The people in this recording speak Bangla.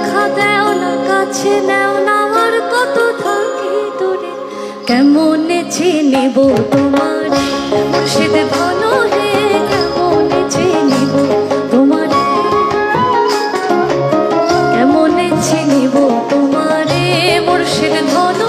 দেখা দেও না, কাছে নেও না, আমার কত থাকি দূরে। কেমন চেনেব তোমার? মুর্শিদ ভালো হে, কেমন চেনেব তোমার? কেমন চেনেব তোমারে? মুর্শিদ ভালো